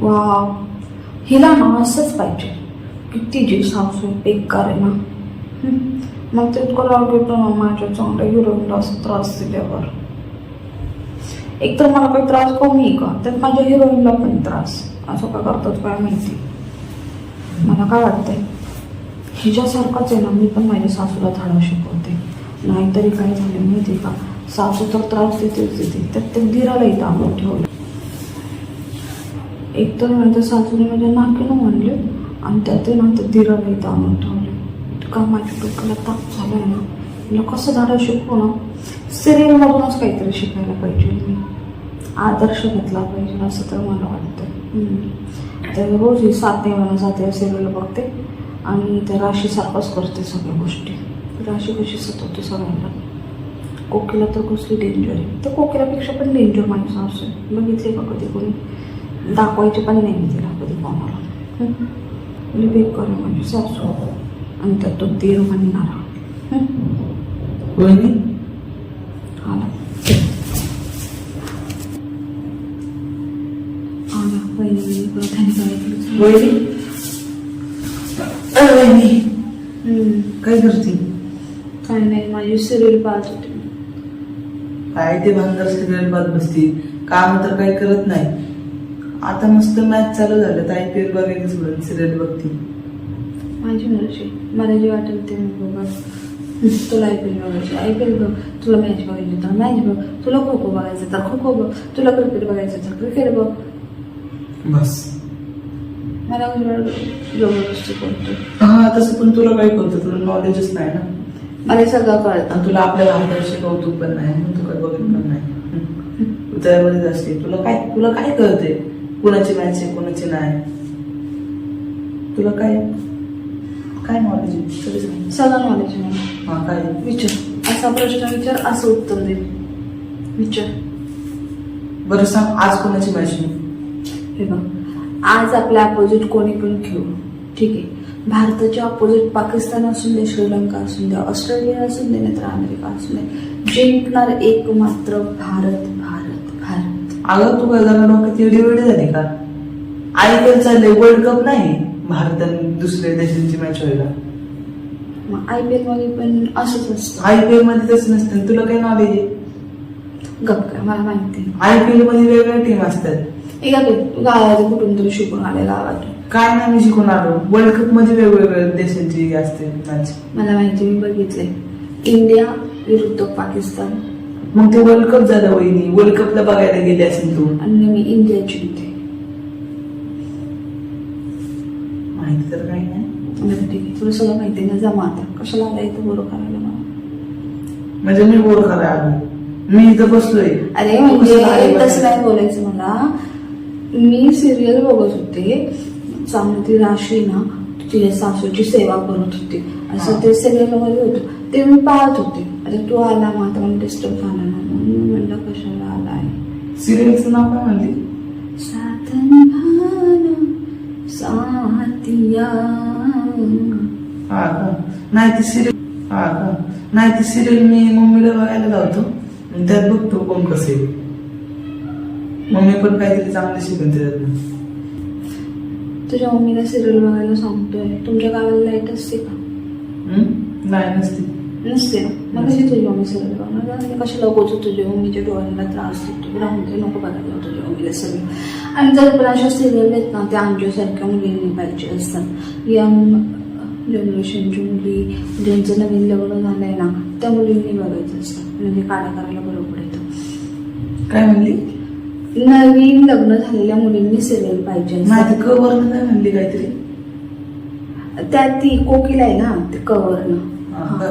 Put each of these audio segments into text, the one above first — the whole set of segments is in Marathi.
वा हिला ना असंच पाहिजे. किती जी सासू बेकार आहे ना. मग ते इतकं राग येतो ना माझ्या चांगल्या हिरोईनला असं त्रास दिल्यावर. एक तर मला काही त्रास कमी आहे का? तर माझ्या हिरोईनला पण त्रास. असं का करतात काय माहिती? मला काय वाटतंय? हिच्यासारखंच आहे ना मी पण माझ्या सासूला धडा शिकवते. नाहीतरी काय झालं माहिती का? सासू तर त्रास देतेच देते. तर ते धीराला इथं ठेवलं एक तर माझ्या सासूने माझ्या नाकीनं म्हणले आणि त्यात ना ते धीराला इथं आणून ठेवले. इतका माझ्या डोक्याला ताप झालाय ना. मला कसं झाडं शिकू ना? सिरियलमधूनच काहीतरी शिकायला पाहिजे. मी आदर्श घेतला पाहिजे असं तर मला वाटतं तर रोज ही सात देवाना जाते सिरियल बघते आणि त्या राशीसारखंच करते सगळ्या गोष्टी. राशी कशी सतवते सगळ्यांना. कोकिला तर कसली डेंजर आहे. तर कोकिलापेक्षा पण डेंजर माणसं असेल. आहे बघितले का कधी कोणी? दाखवायची पण नाही मी तिला कधी कोणाला बेकार आहे माझी सासू. आणि त्यात तो देव म्हणणारा. वहिनी? आला. वहिनी काय? वहिनी? वहिनी. करते? काय नाही माझी सिरियल पाहत होते. काय ते भांगर सिरियल बघत बसती. काम तर काही करत नाही. आता मस्त मॅच चालू झालं तर आय पी एल बघायला सोडून सिरियल बघती माझी मर्जी मला जे वाटेल ते मी बघा तुला आय पी एल बघायची आय पी एल बघ तुला मॅच बघायची तर मॅच बघ. तुला खो खो बघायचं तर खो खो बघ. तुला क्रिकेट बघायचं तर क्रिकेट बघ. बस. मला जबरदस्ती करतो हा तसं पण तुला काय कळतं तुला नॉलेजच नाही ना. मला सगळं कळतं. तुला आपल्या भारताविषयी कौतुक पण नाही तू काय बघत पण नाही. त्यामध्येच असते. तुला काय तुला काय कळते कुणाची मॅच आहे कुणाची नाही. तुला काय? काय नॉलेज आहे? तरी सांग. सगळं नॉलेज हा काय? विचार. असा प्रश्न विचार असं उत्तर दे. विचार. बरं सांग आज कोणाची मॅच आहे? हे बघ आज आपल्या अपोजिट कोणी पण खेळू. ठीक आहे? भारताच्या अपोजिट पाकिस्तान असून दे श्रीलंका असून दे ऑस्ट्रेलिया असून दे नाहीतर अमेरिका असून दे जिंकणार एक मात्र भारत भारत भारत. अगं तू जरा डोक्यात एवढी वेळ झाली का? आय पी एल चाललंय वर्ल्ड कप नाही भारत आणि दुसऱ्या देशांची मॅच व्हायला? मग आय पी एलमध्ये पण असंच असतं. आय पी एलमध्ये तसं नसतं. तुला काय नॉलेज आहे? गप काय मला माहिती आय पी एलमध्ये वेगवेगळ्या टीम असतात. एका कुठून तरी शिकून आले गावात. काय नाही मी शिकून आलो? वर्ल्ड कपमध्ये वेगवेगळ्या देशांची असते मॅच मला माहिती मी बघितले इंडिया विरुद्ध पाकिस्तान. मग ते वर्ल्ड कप झालं वहिनी. वर्ल्ड कपला बघायला गेले असेल तू. आणि मी इंडिया जिंकते माहिती तर काही नाही. बरं ठीक आहे तुला सगळं माहिती आहे ना? जमा आता. कशाला आला इथं बरोबर करायला मला म्हणजे मी बोर करायला आलो. मी इथं बसलोय. अरे म्हणजे कशाला आली तसं? नाही बोलायचं मला. मी सिरियल बघत होते. चांगली ती राशी ना तिच्या सासूची सेवा करत होती. असं हा. ते सिरियलमध्ये होतं. ते मी पाहत होते. अरे तू आला मग आता मला डिस्टर्ब झाला ना. म्हणून मी म्हणलं कशाला आलाय? सिरियलचं नाव काय म्हणली? साथ निभाना साथिया. हा का? नाही ती सिरियल हा का? नाही ती सिरियल मी मम्मीला बघायला लावतो आणि त्यात बघतो कोण कसे मम्मी पण काहीतरी चांगलं शिकून त्याच्यात तुझ्या मम्मीला सिरियल बघायला सांगतोय. तुमच्या गावाला लाइट असते का? नाही नसते. नसते. मग कशी तुझी मम्मी सिरियल बघणार आणि कशाला तुझ्या मम्मीच्या डोळ्यांना त्रास देतो? राहून ते नको बघायला तुझ्या मम्मीला सगळं. आणि जर पण अशा सिरियल आहेत ना त्या आमच्यासारख्या मुलींनी पाहिजे असतात. यंग जनरेशनची मुली ज्यांचं नवीन लग्न झालंय ना त्या मुलींनी बघायचं असतं. म्हणजे काढा करायला बरोबर येतं. काय म्हणली? नवीन लग्न झालेल्या मुलींनी सिरियल पाहिजे नाही असतं. ती कवर काय म्हणली काहीतरी? त्यात ती कोकिला आहे ना ते कवरनं हा.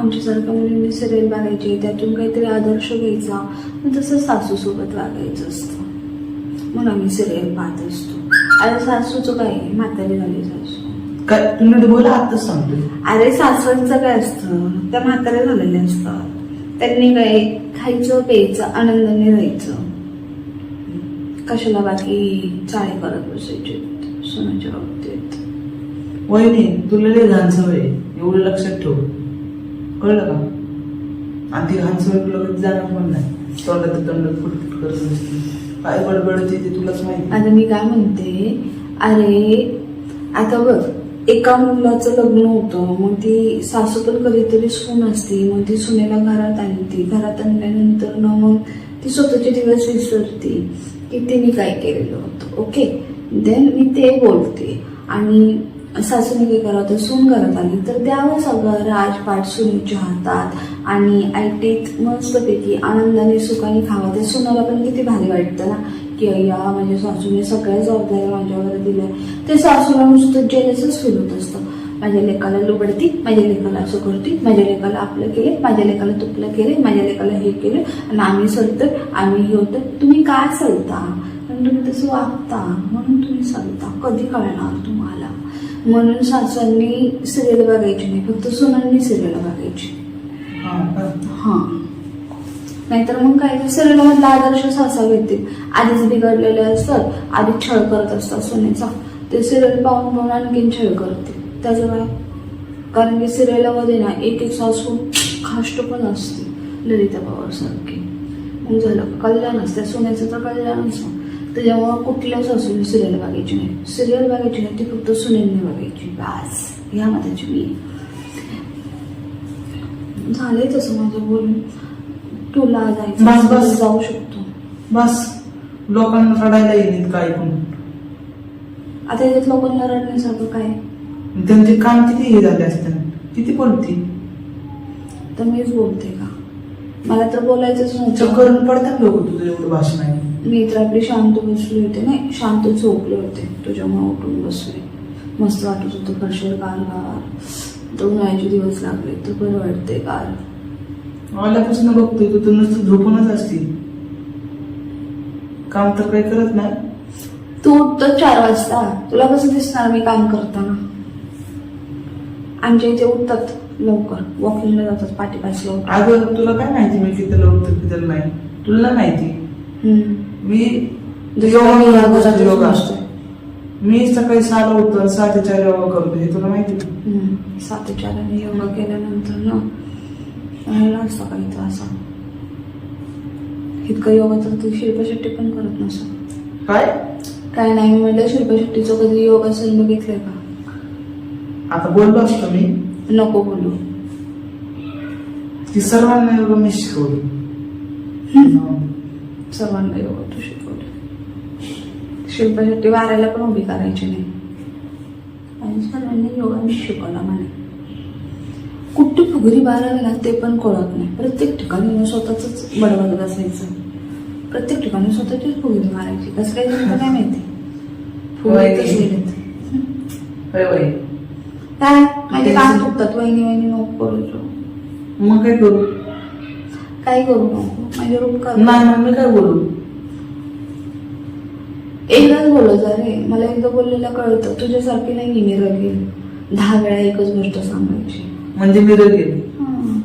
आमच्यासारख्या मुलींनी सिरियल बघायची त्यातून काहीतरी आदर्श घ्यायचा. तसं सासूसोबत वागायचं असतं. म्हणून आम्ही सिरियल पाहत असतो. अरे सासूचं काय आहे? म्हातारी झाली सासू. काय तुम्ही बोला आताच सांगतो. अरे सासऱ्यांचं काय असतं? त्या म्हाताऱ्या झालेल्या असतात. त्यांनी काय खायचं प्यायचं आनंदाने राहायचं. कशाला बाकी चाळे करत बसायचे? सोनाच्या बाबतीत. वहिनी तुला लय सवय आहे. एवढं लक्षात ठेव. कळलं का? आणि ती घाण सवय तुला कधी पण नाही. तोंडात तोंडात फुटफुट करत नसते काय बडबडते ते तुलाच माहिती आता मी काय म्हणते? अरे आता बघ एका मुलाचं लग्न होतं. मग ती सासू पण कधीतरी सून असते. मग ती सुनेला घरात आणते. घरात आणल्यानंतर ना मग ती स्वतःचे दिवस विसरते. की तिने काय केलेलं होतं. ओके देन मी ते बोलते. आणि सासूने हे करावं तर सून घरात आली तर द्यावं सगळं राजपाट सुनीच्या हातात आणि ऐटीत मस्तपैकी आनंदाने सुखाने खावं ते सुनाला पण किती भारी वाटतं ना की अय्या माझ्या सासूने सगळ्या जबाबदाऱ्या माझ्यावर दिल्या. ते सासूला नुसतं जेलसच फील होत असतं. माझ्या लेकाला लुबडती माझ्या लेकाला असं करते माझ्या लेकाला आपलं केले माझ्या लेकाला तुपलं केले माझ्या लेकाला हे केलं आणि आम्ही सलतं आम्ही हे होतं. तुम्ही काय सलता? कारण तुम्ही तसं वागता म्हणून तुम्ही सलता. कधी कळणार तुम्हाला? म्हणून सासूंनी सिरियल बघायची नाही फक्त सुनांनी सिरियल बघायची. हा नाहीतर मग काय सिरियलमधला आदर्श सासा घेतील. आधीच बिघडलेले असतात आधीच छळ करत असतात सोन्याचा ते सिरियल पाहून पाहून आणखीन छळ करते त्याचं काय? कारण की सिरियलमध्ये ना एक एक सासू खाष्ट पण असते ललिता पवार सारखी मग झालं कल्याण असते. सोन्याचं तर कल्याण असं त्याच्यामुळं कुठल्या सासूने सिरियल बघायची नाही सिरियल बघायची नाही ती फक्त सुनेंनी बघायची. बास ह्या मताची मी. झालंय तसं माझं बोलून तुला जायचं बस, तर. जाऊ शकतो. बस. लोकांना रडायला येईल इतकं ऐकून आता याच्यात लोकांना रडण्यासारखं काय? त्यांचे काम किती हे झाले असते किती बोलती तर मीच बोलते का? मला तर बोलायचंच नव्हतं. चक्कर पडतात लोक तुझं एवढं भाषण आहे मी तर आपली शांत बसली होते नाही शांत झोपले होते. तुझ्यामुळे उठून बसले. मस्त वाटत होतं फरशीवर गार गार दोन उन्हाळ्याचे दिवस लागले तर बरं वाटते गार आल्यापासून बघतोय तू तर नुसतं झोपूनच असती काम तर काही करत नाही. तू उठतो चार वाजता. तुला कसं दिसणार मी काम करताना? आमच्या इथे उठतात लवकर. वॉकिंगला जातात लवकर अगं तुला काय माहिती मी किती लवकर किती नाही? तुला माहिती? हम्म. मी योगा मी या करतो, घरातच योगा नसते. मी सकाळी सहाला उठतो सहा ते चार योगा करतो. हे तुला माहिती. सातेचाराने योगा केल्यानंतर ना असता काही त्रास इतकं योगा तर तू शिल्पा शेट्टी पण करत नसं काय? काय नाही मी म्हटलं शिल्पा शेट्टीचं कधी योगा असेल बघितलंय का? आता बोललो असतो मी. नको बोलू. ती सर्वांना योगा मी शिकवली. सर्वांना योगा तू शिकवले शिल्पा शेट्टी वारायला पण उभी करायची नाही. आणि सर्वांनी योगा मी शिकवला म्हणे. कुठे फुगरी बारावी ना ते पण कळत नाही. प्रत्येक ठिकाणी स्वतःच बडबड बसायचं. प्रत्येक ठिकाणी स्वतःचीच फुगरी मारायची. कसं काय जमतं काय माहिती. फुगरीतच गेलेत. होय. काय? माझे कान दुखतात. वहिनी वहिनी नको करू. मग काय करू? काय करू नको? कर. नाही मग मी काय बोलू? एकदाच बोलत जा रे. मला एकदा बोललेलं कळतं. तुझ्यासारखी नाही मी रगेल दहा वेळा एकच गोष्ट सांगायची. म्हणजे मी रगेल हं.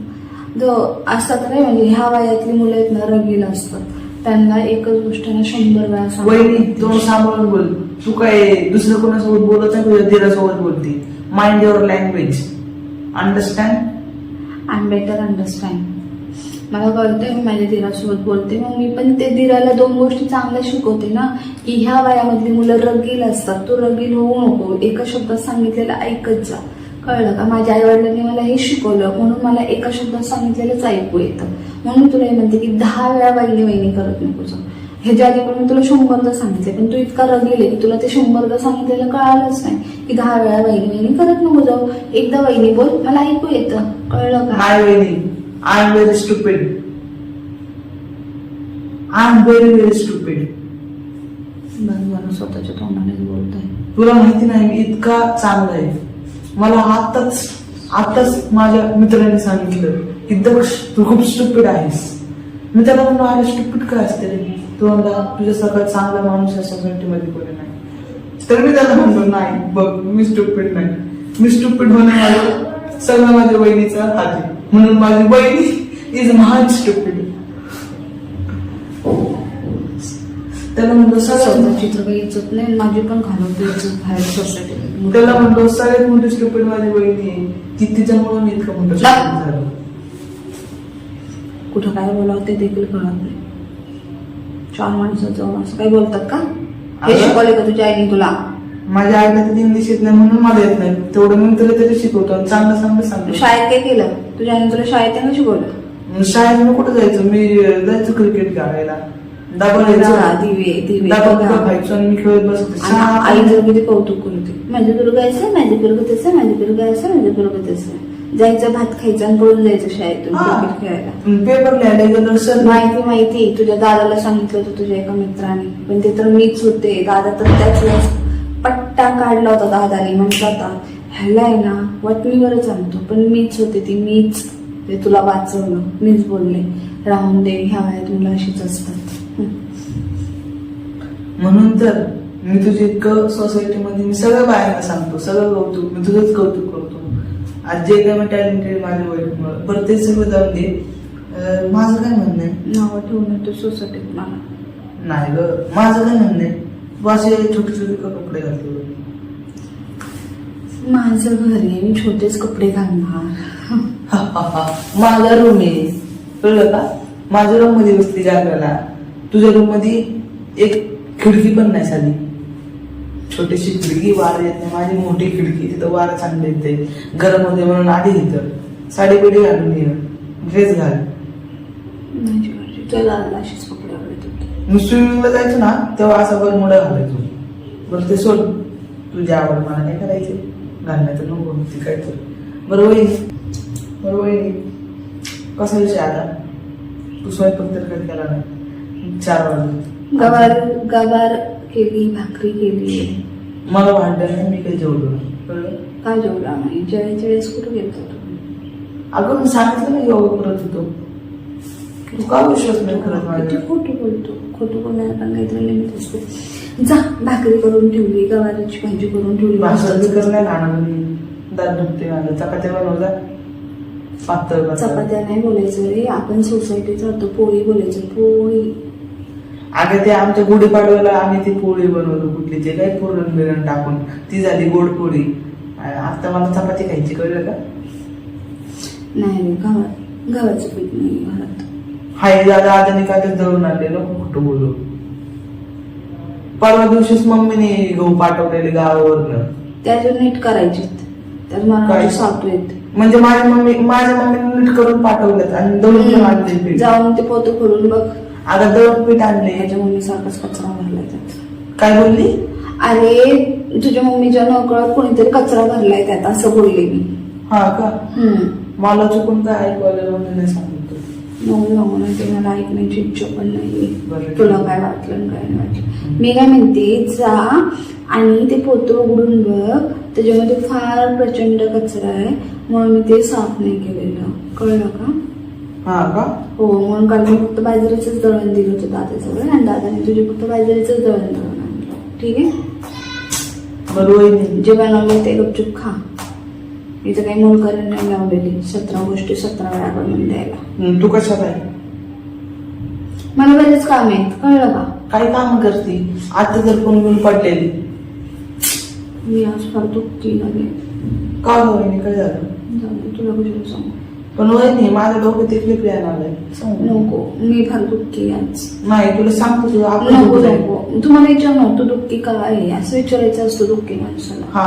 जो असतात रे म्हणजे ह्या वयातली मुलं आहेत ना रगील असतात. त्यांना एकच गोष्ट ना शंभर वेळा सांगायची. तोंड सांभाळून बोल. तू काय दुसऱ्या कोणासोबत बोलत नाही तुझ्या बोलते. Mind your language understand I am better understand मला कळतंय मी माझ्या दिरासोबत बोलते. मग मी पण ते दिराला दोन गोष्टी चांगल्या शिकवते ना की ह्या वयामधली मुलं रगील असतात. तू रगील होऊ नको. एका शब्दात सांगितलेलं ऐकत जा. कळलं का? माझ्या आई वडिलांनी मला हे शिकवलं म्हणून मला एका शब्दात सांगितलेलंच ऐकू येतं. म्हणून तुला हे म्हणते की दहा वेळा वहिनी वहिनी करत नको जाऊ. ह्याच्या मी तुला शंभरदा सांगितले पण तू इतका रगील आहे की तुला ते शंभरदा सांगितलेलं कळालंच नाही की दहा वेळा वहिनी वहिनी करत नको जाऊ. एकदा वहिनी बोल मला ऐकू येतं. कळलं का? I am very stupid I am very very stupid बरं बरं स्वतःच्या तोंडानेच बोलतोय. तुला माहिती नाही मी इतका चांगला आहे. मला आताच आताच माझ्या मित्राने सांगितलं की दक्ष तू खूप स्टुपिड आहेस. मी त्याला म्हणलो अरे स्टुपिड काय असते रे? तू म्हणला तुझ्यासारखा चांगला माणूस या सोसायटीमध्ये कोणी नाही. तर मी त्याला म्हणलो नाही बघ मी स्टुपिड नाही. मी स्टुपिड होणे माझं सगळं माझ्या बहिणीचा हात आहे. म्हणून माझी बहिणी इज महान स्टुपिड त्याला म्हणलो सगळ्यात इज्जत नाही माझी पण घालवते बाहेर सोसायटी त्याला म्हणलो सगळ्यात मोठी स्टुपिड माझी बहिणी आहे. की तिच्यामुळे मी इतकं मोठं झालो. कुठं काय बोलावं ते देखील कळत नाही. चार माणसात जाऊन असं काही बोलतात का? हे. शिकवले का तुझ्या आईने तुला? माझ्या आईला तर इंग्लिश येत नाही म्हणून मला येत नाही. तेवढं मी तुला तरी शिकवतो आणि चांगलं चांगलं सांगतो. शाळेत काय केलं? तुझ्या आईने तुला शाळेत नाही शिकवलं? शाळेत मी कुठं जायचो? मी जायचो क्रिकेट खेळायला. डबा यायचो. दिवे दिवे. डबा बघा. बिबा खायचो आणि मी खेळत बसतो आणि आई जर किती कौतुक करते माझी दुर्गा असं माझी दुर्गा तसं माझी दुर्गा असं माझी दुर्गा तसं जायचं भात खायचं आणि पळून जायचं शाळेतून क्रिकेट खेळायला. पेपर लिहायला गेलो सर माहिती माहिती. तुझ्या दादाला सांगितलं होतं तुझ्या एका मित्राने. पण ते तर मीच होते. दादा तर त्याच वेळेस पट्टा काढला होता दादाने म्हणत होता ह्याला आहे ना वटणीवरच आणतो. पण मीच होते ती मीच. ते तुला वाचवलं मीच बोलले. राहून दे ह्या वयात मुलं अशीच असतात. म्हणून तर मी तुझी इतकं सोसायटीमध्ये मी सगळं बाहेर सांगतो सगळं कौतुक मी तुझंच कौतुक करतो. आज जे काय मी टॅलेंटेड माझ्या वैफमुळं बरं ते सगळं जाऊन दे. माझं काय म्हणणं आहे? नावं ठेवून येतो सोसायटीत मला. नाही ग माझं काय म्हणणं आहे? असे छोटे छोटे कपडे घालतो माझं घर आहे मी छोटेच कपडे घालणार. माझा रूम आहे. कळलं का? माझ्या रूममध्ये बसली जागराला. तुझ्या रूममध्ये एक खिडकी पण नाही साधी छोटीशी खिडकी वार येत नाही. माझी मोठी खिडकी तिथं वार चांगलं येते गरम होते म्हणून आधी इथं. साडी बिडी घालून ये. ड्रेस घाल. माझी मर्जी अशीच होते मी स्विमिंगला जायचो ना तेव्हा असा बरमुडा घालायचो. बरं ते सोड. तुझ्या आवड मला नाही करायचे. घालण्याचं नको ती काय तर. बरं वहिनी. बरं वहिनी. कसा विषय आता? तू स्वयंपाक तर कधी केला नाही. चार वाजले. गवार गवार केली भाकरी केली. मला वाटलं नाही मी काही जेवलो नाही. कळलं काय जेवला? नाही जेवायच्या वेळेस कुठं तुम्ही? अगं मी सांगितलं ना योगा करत होतो. तू का विश्वास नाही करत किती माझ्या खोटं बोलतो. खोटं बोलण्याला पण काहीतरी लिमिट असते? जा भाकरी करून ठेवली गवारीची भाजी करून ठेवली. भाषा बी कर नाही मी दात दुखते माझं. चपात्या बनवता पातळ पातळ. चपात्या नाही बोलायचं रे. आपण सोसायटीत राहतो पोळी बोलायचं. पोळी. अगं ते आमच्या गुढीपाडव्याला आम्ही ती पोळी बनवलो कुठली. ते काय पुरण बिरण टाकून. ती झाली गोड पोळी. आता मला चपाती खायची कळलं का? नाही रे गव्हा गव्हाचं पीठ नाही घरात. हाय दादा आता काय दळून आणले नको कुठं बोलू परवा दिवशीच मम्मीने गहू पाठवलेले गावावरनं. त्याचं नीट करायचे. त्यात मला काय? माझी सातू येते म्हणजे माझी मम्मी माझ्या मम्मीने नीट करून पाठवलेत आणि दळून पण आणले पीठ. जाऊन ते पोतं खोलून बघ. आता दळून पीठ आणले. ह्याच्या मम्मी सारखाच कचरा भरलाय त्यात. काय बोलली? अरे तुझ्या मम्मीच्या नकळत कोणीतरी कचरा भरलाय त्यात असं बोलले मी. हा का? हम्म. मला चुकून काय ऐकवायला नाही सांगितलं नको नको ना ते मला ऐकण्याची इच्छा पण नाही. तुला काय वाटलं काय नाही वाटलं. मी काय म्हणते जा आणि ते पोतं उघडून बघ. त्याच्यामध्ये फार प्रचंड कचरा आहे. म्हणून मी ते साफ नाही केलेलं. कळलं का? हा का? हो म्हणून काल मी फक्त बाजरीचंच दळण दिलं होतं दादाजवळ आणि दादाने तुझे फक्त बाजरीचंच दळण दळण आणलं. ठीक आहे? बरं वहिनी जे बनवलं ते गपचूप खा. इथं काही मोलकरण नाही लावलेली. सतरा गोष्टी सतरा वेळा बनवून द्यायला. हं, तू कशात आहे मला बरेच काम आहेत. कळलं का? काय काम करते? आता जर कोणी कोणी पडलेली. मी आज फार दुःखी नव्हे का वहिनी काय झालं? जाऊ दे, तुला कशाला सांगू? पण वहिनी माझं डोकं तिकडे प्लॅन आलंय सांग. नको. मी फार दुःखी आहे आज. नाही तुला सांगतो आपलं नको. नको. तुम्हाला विचारणार तू दुःखी का आहे? असं विचारायचं असतं दुःखी माणसाला.